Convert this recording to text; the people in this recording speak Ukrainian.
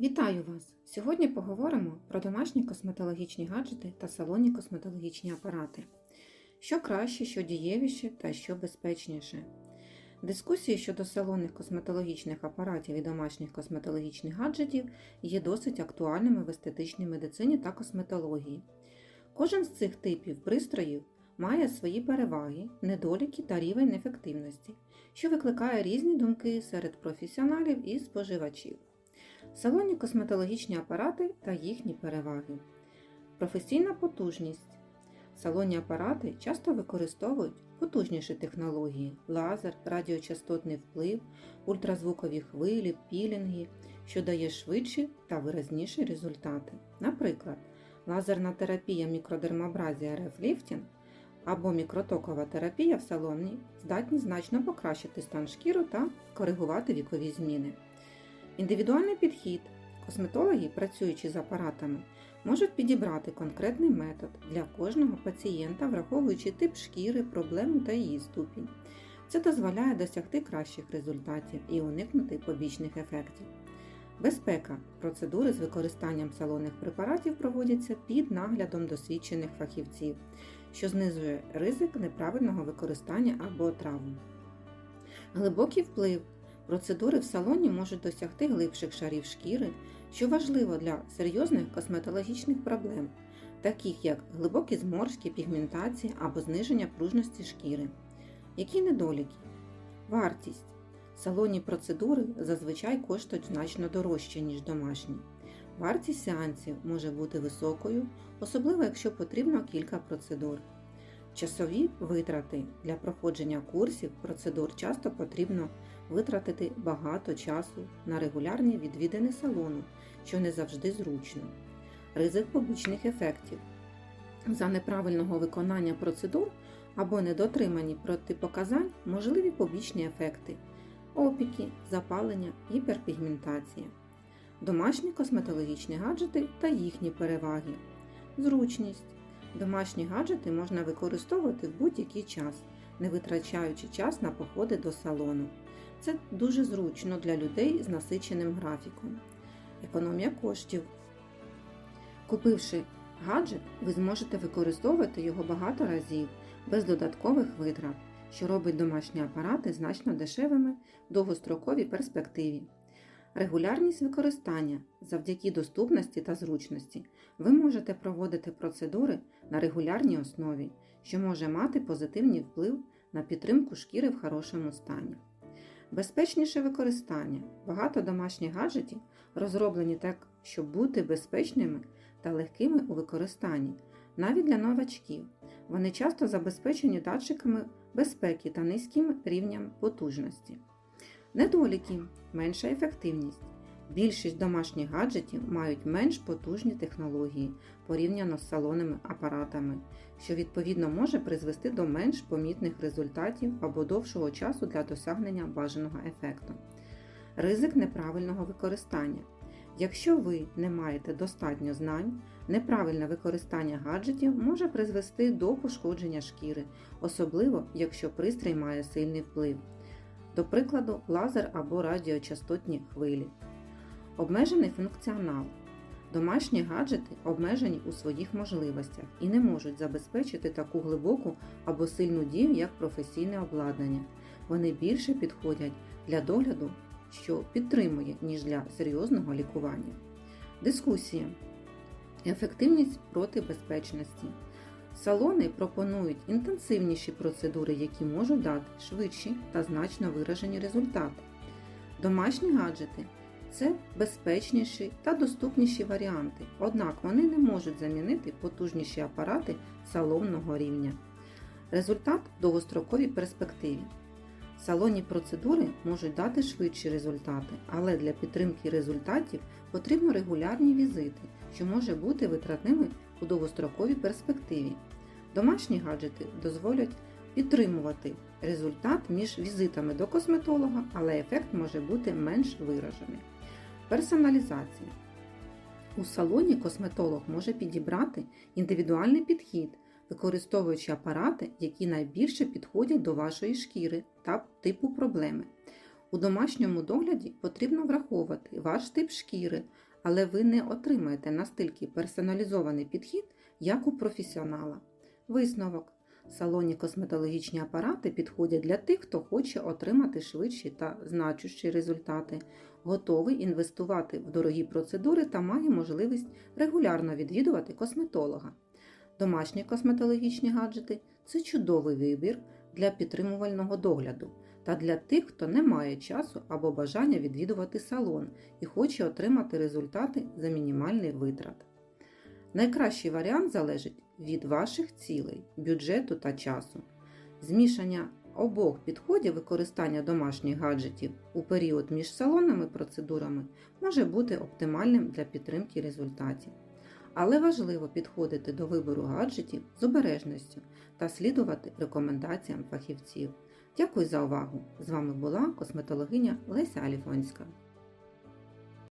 Вітаю вас! Сьогодні поговоримо про домашні косметологічні гаджети та салонні косметологічні апарати. Що краще, що дієвіше та що безпечніше. Дискусії щодо салонних косметологічних апаратів і домашніх косметологічних гаджетів є досить актуальними в естетичній медицині та косметології. Кожен з цих типів пристроїв має свої переваги, недоліки та рівень ефективності, що викликає різні думки серед професіоналів і споживачів. Салонні косметологічні апарати та їхні переваги. Професійна потужність. Салонні апарати часто використовують потужніші технології лазер, радіочастотний вплив, ультразвукові хвилі, пілінги, що дає швидші та виразніші результати. Наприклад, лазерна терапія мікродермабразія рефліфтінг або мікротокова терапія в салоні здатні значно покращити стан шкіри та коригувати вікові зміни. Індивідуальний підхід. Косметологи, працюючи з апаратами, можуть підібрати конкретний метод для кожного пацієнта, враховуючи тип шкіри, проблему та її ступінь. Це дозволяє досягти кращих результатів і уникнути побічних ефектів. Безпека. Процедури з використанням салонних препаратів проводяться під наглядом досвідчених фахівців, що знижує ризик неправильного використання або травм. Глибокий вплив. Процедури в салоні можуть досягти глибших шарів шкіри, що важливо для серйозних косметологічних проблем, таких як глибокі зморшки, пігментації або зниження пружності шкіри. Які недоліки? Вартість. Салонні процедури зазвичай коштують значно дорожче, ніж домашні. Вартість сеансів може бути високою, особливо якщо потрібно кілька процедур. Часові витрати для проходження курсів процедур часто потрібно витратити багато часу на регулярні відвідини салону, що не завжди зручно. Ризик побічних ефектів. За неправильного виконання процедур або недотримані протипоказань можливі побічні ефекти опіки, запалення, гіперпігментація. Домашні косметологічні гаджети та їхні переваги. Зручність. Домашні гаджети можна використовувати в будь-який час, не витрачаючи час на походи до салону. Це дуже зручно для людей з насиченим графіком. Економія коштів. Купивши гаджет, ви зможете використовувати його багато разів без додаткових витрат, що робить домашні апарати значно дешевими в довгостроковій перспективі. Регулярність використання завдяки доступності та зручності ви можете проводити процедури на регулярній основі, що може мати позитивний вплив на підтримку шкіри в хорошому стані. Безпечніше використання. Багато домашніх гаджетів розроблені так, щоб бути безпечними та легкими у використанні, навіть для новачків. Вони часто забезпечені датчиками безпеки та низьким рівнем потужності. Недоліки менша ефективність. Більшість домашніх гаджетів мають менш потужні технології порівняно з салонними апаратами, що відповідно може призвести до менш помітних результатів або довшого часу для досягнення бажаного ефекту. Ризик неправильного використання. Якщо ви не маєте достатньо знань, неправильне використання гаджетів може призвести до пошкодження шкіри, особливо якщо пристрій має сильний вплив. До прикладу, лазер або радіочастотні хвилі. Обмежений функціонал. Домашні гаджети обмежені у своїх можливостях і не можуть забезпечити таку глибоку або сильну дію, як професійне обладнання. Вони більше підходять для догляду, що підтримує, ніж для серйозного лікування. Дискусія. Ефективність проти безпечності. Салони пропонують інтенсивніші процедури, які можуть дати швидші та значно виражені результати. Домашні гаджети це безпечніші та доступніші варіанти, однак вони не можуть замінити потужніші апарати салонного рівня. Результат в довгостроковій перспективі. Салонні процедури можуть дати швидші результати, але для підтримки результатів потрібно регулярні візити, що може бути витратними довгостроковій перспективі. Домашні гаджети дозволять підтримувати результат між візитами до косметолога, але ефект може бути менш виражений. Персоналізація. У салоні косметолог може підібрати індивідуальний підхід, використовуючи апарати, які найбільше підходять до вашої шкіри та типу проблеми. У домашньому догляді потрібно враховувати ваш тип шкіри, але ви не отримаєте настільки персоналізований підхід, як у професіонала. Висновок. Салонні косметологічні апарати підходять для тих, хто хоче отримати швидші та значущі результати, готовий інвестувати в дорогі процедури та має можливість регулярно відвідувати косметолога. Домашні косметологічні гаджети це чудовий вибір для підтримувального догляду та для тих, хто не має часу або бажання відвідувати салон і хоче отримати результати за мінімальний витрат. Найкращий варіант залежить від ваших цілей, бюджету та часу. Змішання обох підходів використання домашніх гаджетів у період між салонними процедурами може бути оптимальним для підтримки результатів. Але важливо підходити до вибору гаджетів з обережністю та слідувати рекомендаціям фахівців. Дякую за увагу! З вами була косметологиня Леся Аліфонська.